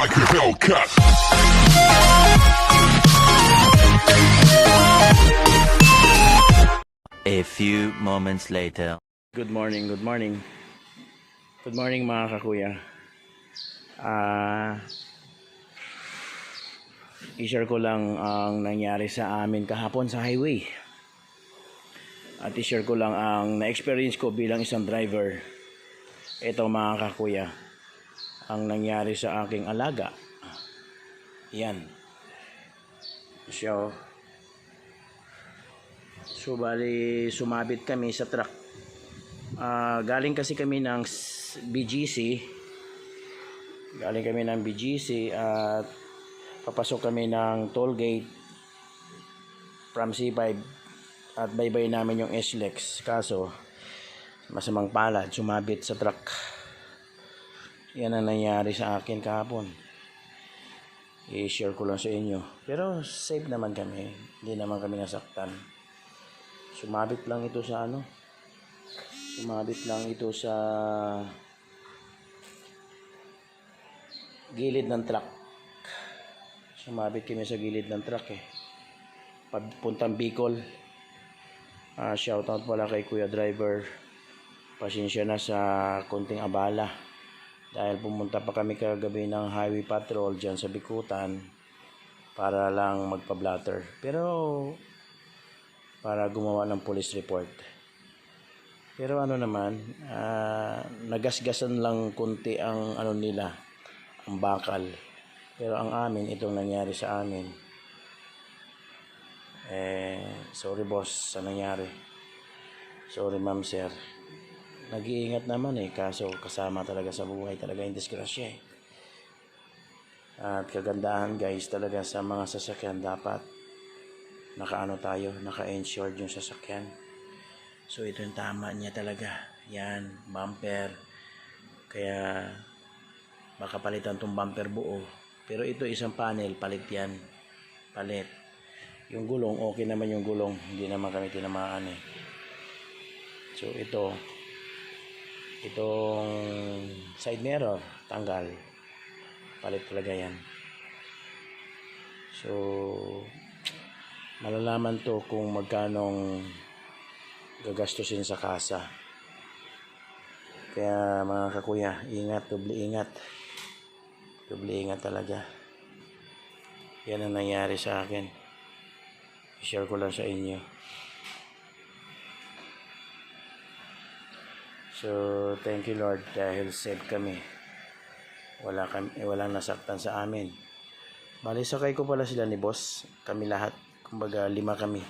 like a Hellcat. A few moments later. Good morning, good morning. Good morning mga kakuya. Ah, i-share ko lang ang nangyari sa amin kahapon sa highway. At i-share ko lang ang na-experience ko bilang isang driver. Ito mga kakuya, ang nangyari sa aking alaga. Yan. So, so bali sumabit kami sa truck Ah, galing kasi kami ng BGC. Galing kami ng BGC at papasok kami ng toll gate from C5 at baybay namin yung SLEX. Kaso, masamang palad, sumabit sa truck. Yan ang nangyari sa akin kahapon. I-share ko lang sa inyo. Pero safe naman kami. Hindi naman kami nasaktan. Sumabit lang ito sa ano, Sumabit lang ito sa gilid ng truck. Sumabit kami sa gilid ng truck eh. Papuntang Bicol. Ah, shoutout pala kay Kuya Driver. Pasensya na sa konting abala. Dahil pumunta pa kami kagabi ng highway patrol dyan sa Bikutan para lang magpa-blatter. Pero para gumawa ng police report. Pero ano naman, ah, nagasgasan lang kunti ang ano nila, ang bakal. Pero ang amin, itong nangyari sa amin. Eh, sorry boss sa nangyari. Sorry ma'am sir. Nag-iingat naman eh, kaso kasama talaga sa buhay talaga yung disgrasya eh. At kagandahan guys talaga sa mga sasakyan dapat nakaano tayo, naka-insured yung sasakyan. So ito yung tama niya talaga. Yan, bumper. Kaya baka palitan tong bumper buo. Pero ito isang panel, palit yan. Palit. Yung gulong, okay naman yung gulong. Hindi naman kami tinamaan eh. So ito, itong side mirror, tanggal. Palit talaga yan. So, malalaman to kung magkanong gagastusin sa kasa. Kaya mga kakuya, ingat, doble ingat. Doble ingat talaga. Yan ang nangyari sa akin. I-share ko lang sa inyo. So, thank you Lord dahil safe kami. Wala kami, eh, walang nasaktan sa amin. Bali, sakay ko pala sila ni boss. Kami lahat. Kumbaga, lima kami.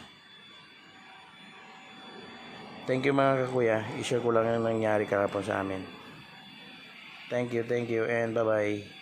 Thank you mga kakuya. I-share ko lang ang nangyari kahapon sa amin. Thank you, thank you, and bye-bye.